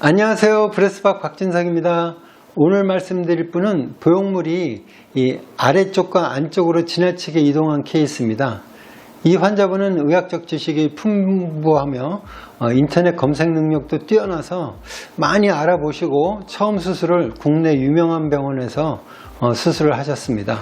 안녕하세요. 브레스박 박진상입니다. 오늘 말씀드릴 분은 보형물이 이 아래쪽과 안쪽으로 지나치게 이동한 케이스입니다. 이 환자분은 의학적 지식이 풍부하며 어, 인터넷 검색 능력도 뛰어나서 많이 알아보시고 처음 수술을 국내 유명한 병원에서 어, 수술을 하셨습니다.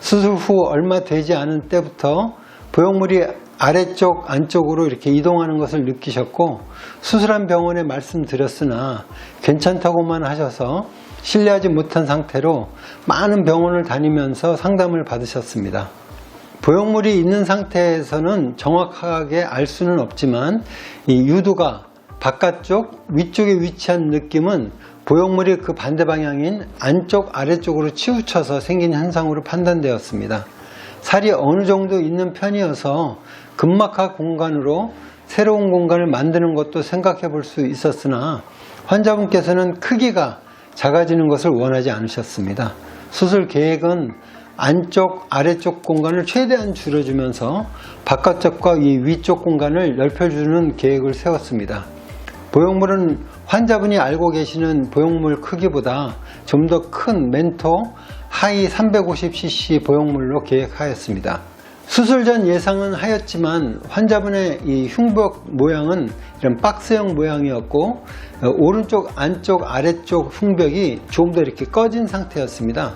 수술 후 얼마 되지 않은 때부터 보형물이 아래쪽 안쪽으로 이렇게 이동하는 것을 느끼셨고 수술한 병원에 말씀드렸으나 괜찮다고만 하셔서 신뢰하지 못한 상태로 많은 병원을 다니면서 상담을 받으셨습니다. 보형물이 있는 상태에서는 정확하게 알 수는 없지만 이 유두가 바깥쪽 위쪽에 위치한 느낌은 보형물이 그 반대 방향인 안쪽 아래쪽으로 치우쳐서 생긴 현상으로 판단되었습니다. 살이 어느 정도 있는 편이어서 근막하 공간으로 새로운 공간을 만드는 것도 생각해 볼 수 있었으나 환자분께서는 크기가 작아지는 것을 원하지 않으셨습니다. 수술 계획은 안쪽, 아래쪽 공간을 최대한 줄여주면서 바깥쪽과 이 위쪽 공간을 넓혀주는 계획을 세웠습니다. 보형물은 환자분이 알고 계시는 보형물 크기보다 좀 더 큰 멘토 하이 350cc 보형물로 계획하였습니다. 수술 전 예상은 하였지만 환자분의 이 흉벽 모양은 이런 박스형 모양이었고 어, 오른쪽 안쪽 아래쪽 흉벽이 조금 더 이렇게 꺼진 상태였습니다.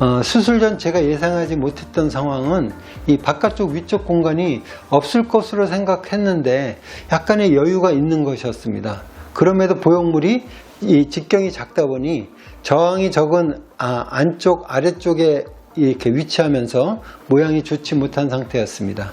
어, 수술 전 제가 예상하지 못했던 상황은 이 바깥쪽 위쪽 공간이 없을 것으로 생각했는데 약간의 여유가 있는 것이었습니다. 그럼에도 보형물이 이 직경이 작다 보니 저항이 적은 아, 안쪽 아래쪽에 이렇게 위치하면서 모양이 좋지 못한 상태였습니다.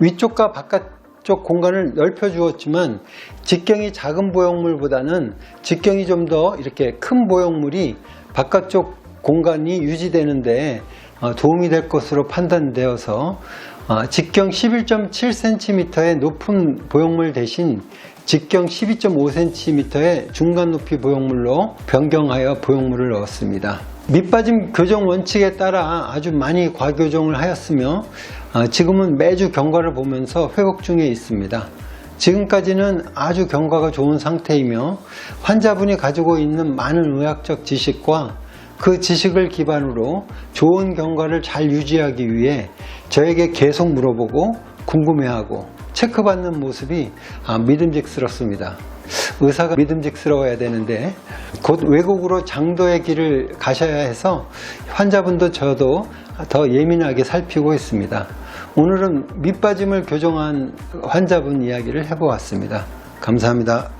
위쪽과 바깥쪽 공간을 넓혀 주었지만 직경이 작은 보형물보다는 직경이 좀 더 이렇게 큰 보형물이 바깥쪽 공간이 유지되는데 어, 도움이 될 것으로 판단되어서 어, 직경 11.7cm의 높은 보형물 대신 직경 12.5cm의 중간 높이 보형물로 변경하여 보형물을 넣었습니다. 밑빠짐 교정 원칙에 따라 아주 많이 과교정을 하였으며 어, 지금은 매주 경과를 보면서 회복 중에 있습니다. 지금까지는 아주 경과가 좋은 상태이며 환자분이 가지고 있는 많은 의학적 지식과 그 지식을 기반으로 좋은 경과를 잘 유지하기 위해 저에게 계속 물어보고 궁금해하고 체크받는 모습이 아, 믿음직스럽습니다. 의사가 믿음직스러워야 되는데 곧 외국으로 장도의 길을 가셔야 해서 환자분도 저도 더 예민하게 살피고 있습니다. 오늘은 밑빠짐을 교정한 환자분 이야기를 해보았습니다. 감사합니다.